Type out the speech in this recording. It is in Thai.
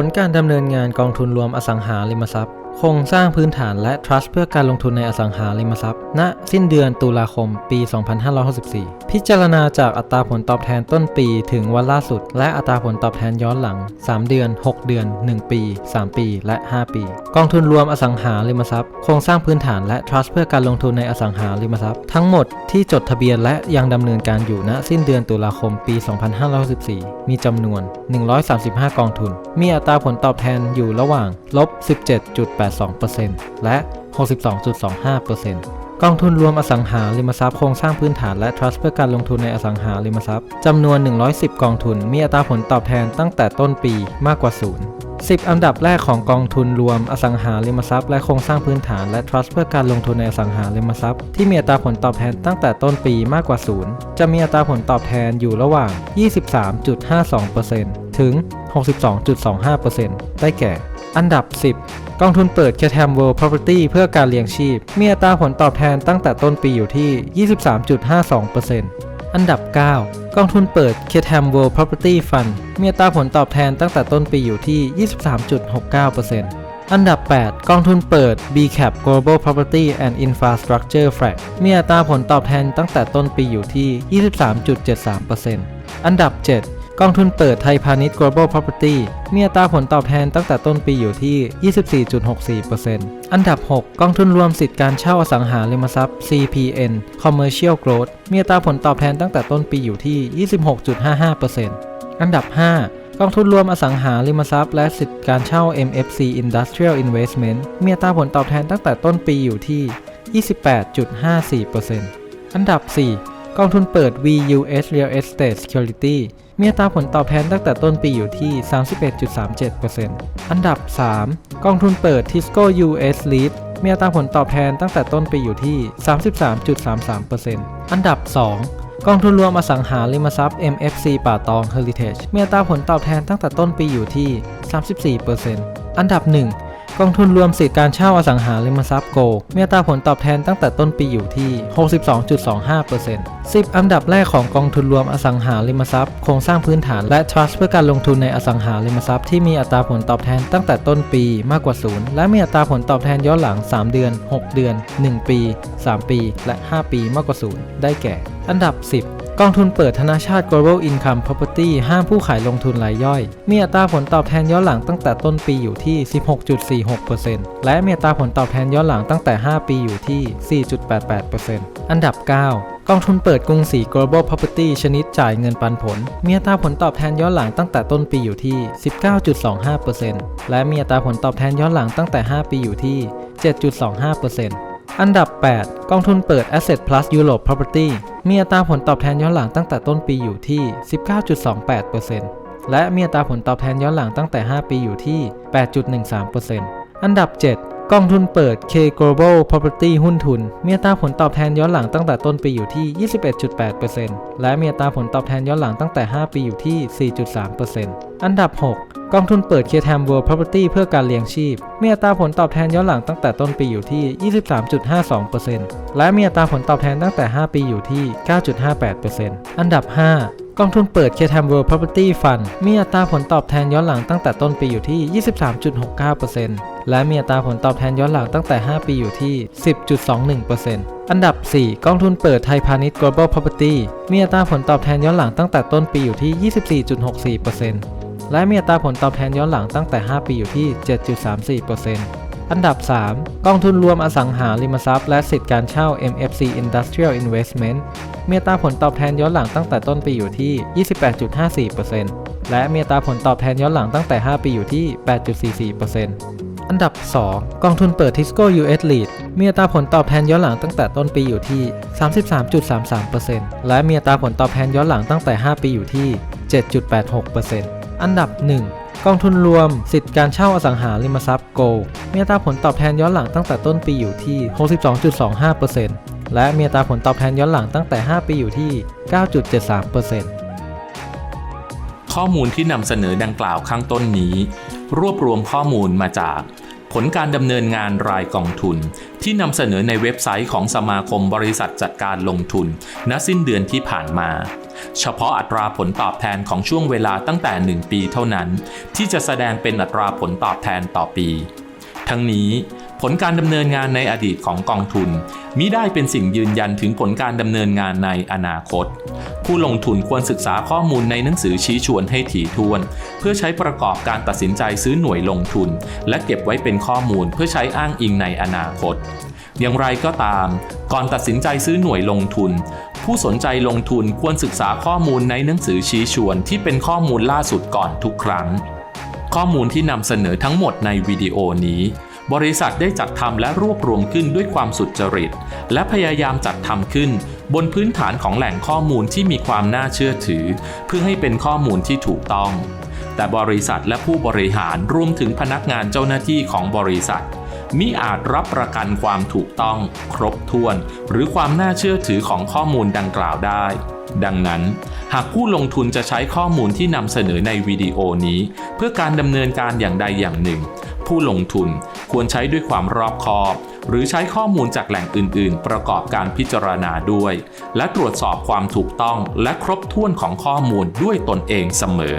ผลการดำเนินงานกองทุนรวมอสังหาริมทรัพย์ โครงสร้างพื้นฐานและ trust เพื่อการลงทุนในอสังหาริมทรัพย์ ณ สิ้นเดือนตุลาคม ปี 2564 พิจารณาจากอัตราผลตอบแทนต้นปีถึงวันล่าสุด และอัตราผลตอบแทนย้อนหลัง 3 เดือน 6 เดือน 1 ปี 3 ปีและ 5 ปี กองทุนรวมอสังหาริมทรัพย์ โครงสร้างพื้นฐานและ trust เพื่อการลงทุนในอสังหาริมทรัพย์ ทั้งหมดที่จดทะเบียนและยังดำเนินการอยู่ณสิ้นเดือนตุลาคมปี 2564 มีจำนวน 135 กองทุน มีอัตราผลตอบแทนอยู่ระหว่างลบ17.82%และ 62.25%กองทุนรวมอสังหาริมทรัพย์โครงสร้างพื้นฐานและ trust เพื่อการลงทุนในอสังหาริมทรัพย์จำนวน 110 กองทุน มีอัตราผลตอบแทนตั้งแต่ต้นปีมากกว่าศูนย์10 อันดับแรกของกองทุนรวมอสังหาริมทรัพย์และโครงสร้างพื้นฐานและ trust เพื่อการลงทุนในอสังหาริมทรัพย์ที่มีอัตราผลตอบแทนตั้งแต่ต้นปีมากกว่าศูนย์จะมีอัตราผลตอบแทนอยู่ระหว่าง 23.52%ถึง 62.25%ได้แก่ อันดับ 10 กองทุนเปิด Catam World Property เพื่อการเลี้ยงชีพ มีอัตราผลตอบแทนตั้งแต่ต้นปีอยู่ที่ 23.52%อันดับ 9 กองทุนเปิด Catam World Property Fund มีอัตราผลตอบแทนตั้งแต่ต้นปีอยู่ที่ 23.69%อันดับ 8 กองทุนเปิด BCAP Global Property and Infrastructure FRAC มีอัตราผลตอบแทนตั้งแต่ต้นปีอยู่ที่ 23.73%อันดับ 7 กองทุนเปิดไทยพาณิชย์ global property มีอัตราผลตอบแทนตั้งแต่ต้นปีอยู่ที่ 24.64%อันดับ 6 กองทุนรวมสิทธิการเช่าอสังหาริมทรัพย์ CPN commercial growth มีอัตราผลตอบแทนตั้งแต่ต้นปีอยู่ที่ 26.55%อันดับ 5 กองทุนรวมอสังหาริมทรัพย์ และสิทธิการเช่า MFC Industrial Investment มีอัตราผลตอบแทนตั้งแต่ต้นปีอยู่ที่ 28.54%อันดับ 4 กองทุนเปิด VUS Real Estate Security มีอัตราผลตอบแทนตั้งแต่ต้นปีอยู่ที่ 31.37%อันดับ 3 กองทุนเปิด Tisco US REIT มีอัตราผลตอบแทนตั้งแต่ต้นปีอยู่ที่ 33.33%อันดับ 2กองทุนรวมอสังหาริมทรัพย์ MFC ป่าตอง Heritage มีอัตราผลตอบแทนตั้งแต่ต้นปีอยู่ที่ 34%อันดับ 1 กองทุนรวมสิทธิการเช่าอสังหาริมทรัพย์โกมีอัตราผลตอบแทนตั้งแต่ต้นปีอยู่ที่ 62.25% 10 อันดับแรกของกองทุนรวมอสังหาริมทรัพย์โครงสร้างพื้นฐานและ trust เพื่อการลงทุนในอสังหาริมทรัพย์ที่มีอัตราผลตอบแทนตั้งแต่ต้นปีมากกว่าศูนย์และมีอัตราผลตอบแทนย้อนหลัง 3 เดือน 6 เดือน 1 ปี 3 ปี และ 5 ปีมากกว่าศูนย์ได้แก่ อันดับ 10 กองทุนเปิดธนาชาติ Global Income Property ห้ามผู้ขายลงทุนรายย่อย มีอัตราผลตอบแทนย้อนหลังตั้งแต่ต้นปีอยู่ที่ 16.46%และมีอัตราผลตอบแทนย้อนหลังตั้งแต่ 5 ปีอยู่ที่ 4.88%อันดับ 9กองทุนเปิดกรุงศรี Global Property ชนิดจ่ายเงินปันผล มีอัตราผลตอบแทนย้อนหลังตั้งแต่ต้นปีอยู่ที่ 19.25%และมีอัตราผลตอบแทนย้อนหลังตั้งแต่ 5 ปีอยู่ที่ 7.25%อันดับ 8 กองทุนเปิด Asset Plus Europe Property มีอัตราผลตอบแทนย้อนหลังตั้งแต่ต้นปีอยู่ที่ 19.28%และมีอัตราผลตอบแทนย้อนหลังตั้งแต่ 5 ปีอยู่ที่ 8.13%อันดับ 7กองทุนเปิด K Global Property หุ้นทุน มีอัตราผลตอบแทนย้อนหลังตั้งแต่ต้นปีอยู่ที่ 21.8%และมีอัตราผลตอบแทนย้อนหลังตั้งแต่ 5 ปีอยู่ที่ 4.3%อันดับ 6 กองทุนเปิด k t a m World Property เพื่อการเลี้ยงชีพ มีอัตราผลตอบแทนย้อนหลังตั้งแต่ต้นปีอยู่ที่ 23.52%และมีอัตราผลตอบแทนตั้งแต่ 5 ปีอยู่ที่ 9.58%อันดับ 5กองทุนเปิด k t a m World Property Fund มีอัตราผลตอบแทนย้อนหลังตั้งแต่ต้นปีอยู่ที่ 23.69%และมีอัตราผลตอบแทนย้อนหลังตั้งแต่ 5 ปีอยู่ที่ 10.21%อันดับ 4 กองทุนเปิดไทยพาณิชย์ Global Property มีอัตราผลตอบแทนย้อนหลังตั้งแต่ต้นปีอยู่ที่ 24.64% และมีอัตราผลตอบแทนย้อนหลังตั้งแต่ 5 ปีอยู่ที่ 7.34%อันดับ 3 กองทุนรวมอสังหาริมทรัพย์และสิทธิการเช่า MFC Industrial Investment มีอัตราผลตอบแทนย้อนหลังตั้งแต่ต้นปีอยู่ที่ 28.54%และมีอัตราผลตอบแทนย้อนหลังตั้งแต่ 5 ปีอยู่ที่ 8.44%อันดับ 2 กองทุนเปิด Tisco US REIT มีอัตราผลตอบแทนย้อนหลังตั้งแต่ต้นปีอยู่ที่ 33.33%และมีอัตราผลตอบแทนย้อนหลังตั้งแต่ 5 ปีอยู่ที่ 7.86% อันดับ 1 กองทุนรวม สิทธิการเช่าอสังหาริมทรัพย์ Go มีอัตราผลตอบแทนย้อนหลังตั้งแต่ต้นปีอยู่ที่ 62.25%และมีอัตราผลตอบแทนย้อนหลังตั้งแต่ 5 ปีอยู่ที่ 9.73%ข้อมูลที่นำเสนอดังกล่าวข้างต้นนี้ รวบรวมข้อมูลมาจากผลการดำเนินงานรายกองทุน ที่นำเสนอในเว็บไซต์ของสมาคมบริษัทจัดการลงทุนณสิ้นเดือนที่ผ่านมา เฉพาะอัตราผลตอบแทนของช่วงเวลาตั้งแต่ 1 ปีเท่านั้น ที่จะแสดงเป็นอัตราผลตอบแทนต่อปี ทั้งนี้ผลการดำเนินงานในอดีตของกองทุนมิได้เป็นสิ่งยืนยันถึงผลการดำเนินงานในอนาคต ผู้ลงทุนควรศึกษาข้อมูลในหนังสือชี้ชวนให้ถี่ถ้วน เพื่อใช้ประกอบการตัดสินใจซื้อหน่วยลงทุน และเก็บไว้เป็นข้อมูลเพื่อใช้อ้างอิงในอนาคต อย่างไรก็ตาม ก่อนตัดสินใจซื้อหน่วยลงทุน ผู้สนใจลงทุนควรศึกษาข้อมูลในหนังสือชี้ชวนที่เป็นข้อมูลล่าสุดก่อนทุกครั้ง ข้อมูลที่นำเสนอทั้งหมดในวิดีโอนี้ บริษัทได้จัดทำและรวบรวมขึ้นด้วยความสุจริต และพยายามจัดทำขึ้น บนพื้นฐานของแหล่งข้อมูลที่มีความน่าเชื่อถือ เพื่อให้เป็นข้อมูลที่ถูกต้อง แต่บริษัทและผู้บริหารรวมถึงพนักงานเจ้าหน้าที่ของบริษัท มิอาจรับประกันความถูกต้อง ครบถ้วน หรือความน่าเชื่อถือของข้อมูลดังกล่าวได้ ดังนั้น หากผู้ลงทุนจะใช้ข้อมูลที่นำเสนอในวิดีโอนี้ เพื่อการดำเนินการอย่างใดอย่างหนึ่ง ผู้ลงทุนควรใช้ด้วยความรอบคอบ หรือใช้ข้อมูลจากแหล่งอื่น ๆ ประกอบการพิจารณาด้วย และตรวจสอบความถูกต้องและครบถ้วนของข้อมูลด้วยตนเองเสมอ